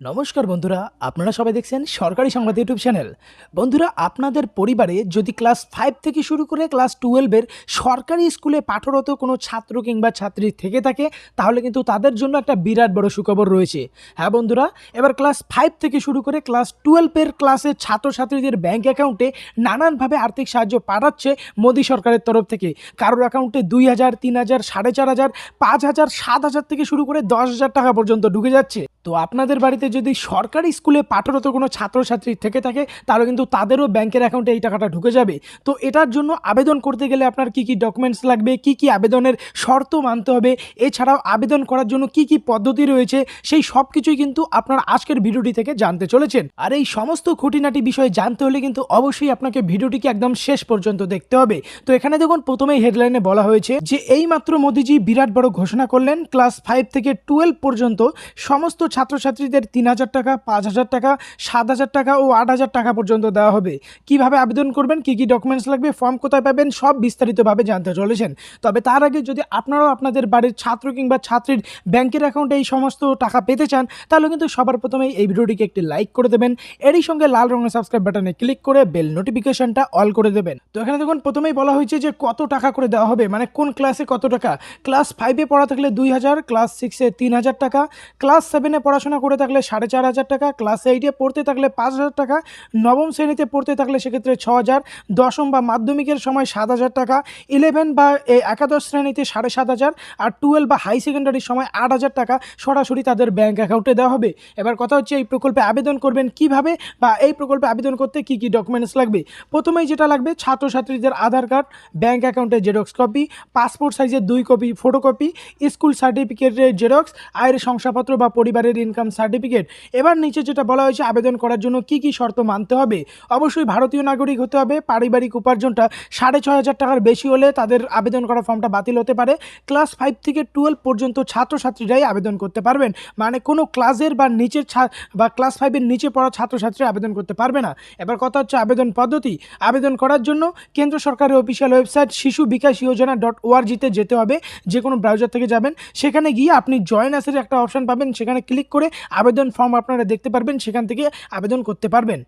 নমস্কার বন্ধুরা, আপনারা সবাই দেখছেন সরকারি সংবাদ ইউটিউব চ্যানেল। বন্ধুরা, আপনাদের পরিবারে যদি ক্লাস ফাইভ থেকে শুরু করে ক্লাস টুয়েলভের সরকারি স্কুলে পাঠরত কোনো ছাত্র কিংবা ছাত্রী থেকে থাকে, তাহলে কিন্তু তাদের জন্য একটা বিরাট বড় সুখবর রয়েছে। হ্যাঁ বন্ধুরা, এবার ক্লাস ফাইভ থেকে শুরু করে ক্লাস টুয়েলভের ক্লাসের ছাত্রছাত্রীদের ব্যাঙ্ক অ্যাকাউন্টে নানানভাবে আর্থিক সাহায্য পাঠাচ্ছে মোদী সরকারের তরফ থেকে। কারোর অ্যাকাউন্টে দুই হাজার, তিন হাজার, সাড়ে চার হাজার, পাঁচ হাজার, সাত হাজার থেকে শুরু করে দশ হাজার টাকা পর্যন্ত ঢুকে যাচ্ছে। তো আপনাদের বাড়িতে যদি সরকারি স্কুলে পাঠরত কোনো ছাত্রছাত্রী থেকে থাকে, তাহলে কিন্তু তাদেরও ব্যাংকের অ্যাকাউন্টে এই টাকাটা ঢুকে যাবে। তো এটার জন্য আবেদন করতে গেলে আপনার কি কি ডকুমেন্টস লাগবে, কি কি আবেদনের শর্ত মানতে হবে, এছাড়াও আবেদন করার জন্য কি কি পদ্ধতি রয়েছে, সেই সব কিছুই কিন্তু আপনার আজকের ভিডিওটি থেকে জানতে চলেছেন। আর এই সমস্ত খুঁটিনাটি বিষয়ে জানতে হলে কিন্তু অবশ্যই আপনাকে ভিডিওটিকে একদম শেষ পর্যন্ত দেখতে হবে। তো এখানে দেখুন, প্রথমেই হেডলাইনে বলা হয়েছে যে, এইমাত্র মোদিজি বিরাট বড় ঘোষণা করলেন ক্লাস ফাইভ থেকে টুয়েলভ পর্যন্ত সমস্ত ছাত্রছাত্রীদের তিন হাজার টাকা, পাঁচ হাজার টাকা, সাত হাজার টাকা ও আট হাজার টাকা পর্যন্ত দেওয়া হবে। কীভাবে আবেদন করবেন, কি কি ডকুমেন্টস লাগবে ফর্ম কোথায় পাবেন, সব বিস্তারিতভাবে জানতে চলেছেন। তবে তার আগে যদি আপনারাও আপনাদের বাড়ির ছাত্র কিংবা ছাত্রীর ব্যাংকের অ্যাকাউন্টে এই সমস্ত টাকা পেতে চান, তাহলে কিন্তু সবার প্রথমে এই ভিডিওটিকে একটি লাইক করে দেবেন। এরই সঙ্গে লাল রঙের সাবস্ক্রাইব বাটনে ক্লিক করে বেল নোটিফিকেশনটা অল করে দেবেন। তো এখানে দেখুন, প্রথমেই বলা হয়েছে যে কত টাকা করে দেওয়া হবে মানে কোন ক্লাসে কত টাকা? ক্লাস ফাইভে পড়া থাকলে দুই হাজার ক্লাস সিক্সে তিন হাজার টাকা ক্লাস সেভেনে পড়াশোনা করে থাকলে সাড়ে চার হাজার টাকা ক্লাস এইটে পড়তে থাকলে পাঁচ হাজার টাকা, নবম শ্রেণীতে পড়তে থাকলে সেক্ষেত্রে ছ হাজার, দশম বা মাধ্যমিকের সময় সাত হাজার টাকা ইলেভেন বা একাদশ শ্রেণীতে সাড়ে সাত হাজার আর টুয়েলভ বা হাই সেকেন্ডারির সময় আট হাজার টাকা সরাসরি তাদের ব্যাংক অ্যাকাউন্টে দেওয়া হবে। এবার কথা হচ্ছে এই প্রকল্পে আবেদন করবেন কীভাবে বা এই প্রকল্পে আবেদন করতে কি কি ডকুমেন্টস লাগবে? প্রথমেই যেটা লাগবে ছাত্রছাত্রীদের আধার কার্ড ব্যাংক অ্যাকাউন্টের জেরক্স কপি পাসপোর্ট সাইজের দুই কপি ফটোকপি স্কুল সার্টিফিকেটের জেরক্স আয়ের শংসাপত্র বা পরিবারের ইনকাম সার্টিফিকেট। এবার নিচে যেটা বলা হয়েছে, আবেদন করার জন্য কি কি শর্ত মানতে হবে? অবশ্যই ভারতীয় নাগরিক হতে হবে। পারিবারিক উপার্জনটা সাড়ে ছয় হাজার টাকার বেশি হলে তাদের আবেদন করা ফর্মটা বাতিল হতে পারে। ক্লাস ফাইভ থেকে টুয়েলভ পর্যন্ত ছাত্রছাত্রীরাই আবেদন করতে পারবেন। মানে কোনো ক্লাসের বা নিচের বা ক্লাস ফাইভের নিচে পড়া ছাত্রছাত্রী আবেদন করতে পারবে না। এবার কথা হচ্ছে আবেদন পদ্ধতি। আবেদন করার জন্য কেন্দ্র সরকারের অফিসিয়াল ওয়েবসাইট শিশু বিকাশ যোজনা ডট ওআরজিতে যেতে হবে। যে কোনো ব্রাউজার থেকে যাবেন। সেখানে গিয়ে আপনি জয়েন আসের একটা অপশন পাবেন। সেখানে ক্লিক করে আবেদন ফর্ম আপনারা দেখতে পারবেন সেখান থেকে আবেদন করতে পারবেন।